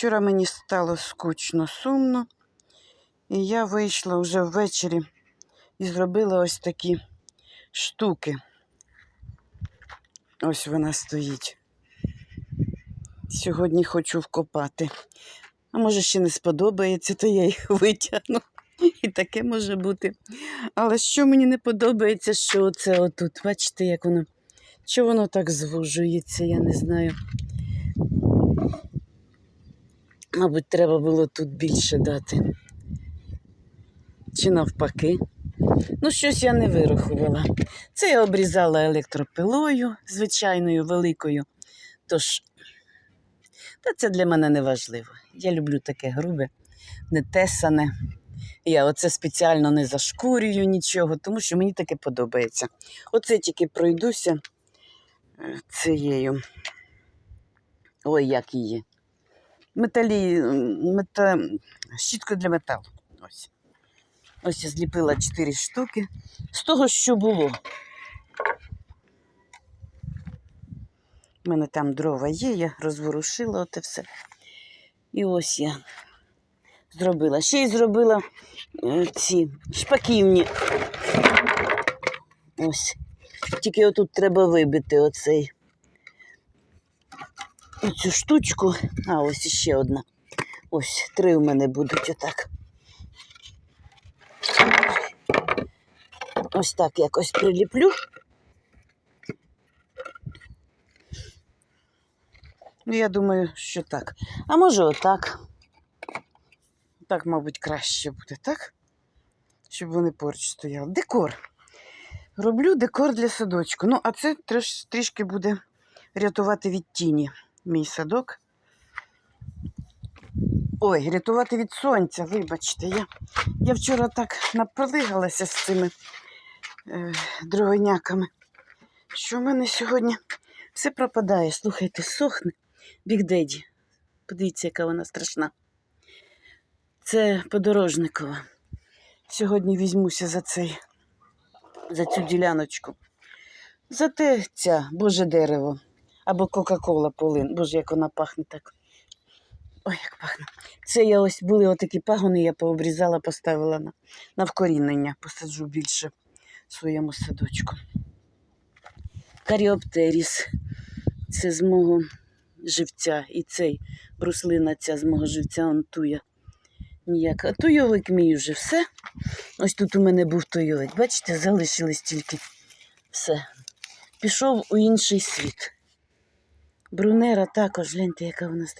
Вчора мені стало скучно, сумно, і я вийшла вже ввечері і зробила ось такі штуки. Ось вона стоїть. Сьогодні хочу вкопати. А може ще не сподобається, то я їх витягну. І таке може бути. Але що мені не подобається, що це отут. Бачите, як воно. Що воно так звужується, я не знаю. Мабуть, треба було тут більше дати. Чи навпаки. Ну, щось я не вирахувала. Це я обрізала електропилою, звичайною, великою. Тож, та це для мене не важливо. Я люблю таке грубе, не тесане. Я оце спеціально не зашкурюю нічого, тому що мені таке подобається. Оце тільки пройдуся е, цією. Ой, як її. Металі, мета... щіткою для металу. Ось. Ось я зліпила 4 штуки з того, що було. У мене там дрова є, я розворушила оте все. І ось я зробила. Ще й зробила е, ці шпаківні. Ось. Тільки отут треба вибити оцей. Оцю штучку. А, ось іще одна. Ось, три у мене будуть отак. Ось так якось приліплю. Ну, я думаю, що так. А може отак. Так, мабуть, краще буде, так? Щоб вони поруч стояли. Декор. Роблю декор для садочку. Ну, а це трішки буде рятувати від тіні мій садок. Ой, рятувати від сонця, вибачте. Я, я вчора так напролигалася з цими е, дровиняками, що в мене сьогодні все пропадає. Слухайте, сохне бігдеді. Подивіться, яка вона страшна. Це подорожникова. Сьогодні візьмуся за цей, за цю діляночку. За те ця Боже дерево. Або Кока-Кола полин. Боже, як вона пахне так. Ой, як пахне. Це я ось були отакі пагони, я пообрізала, поставила на, на вкорінення. Посаджу більше в своєму садочку. Каріоптеріс. Це з мого живця. І цей бруслина ця з мого живця он. Ніяк. А туйовик мій вже все. Ось тут у мене був туйовик. Бачите, залишилось тільки все. Пішов у інший світ. Брунера також, гляньте, яка вона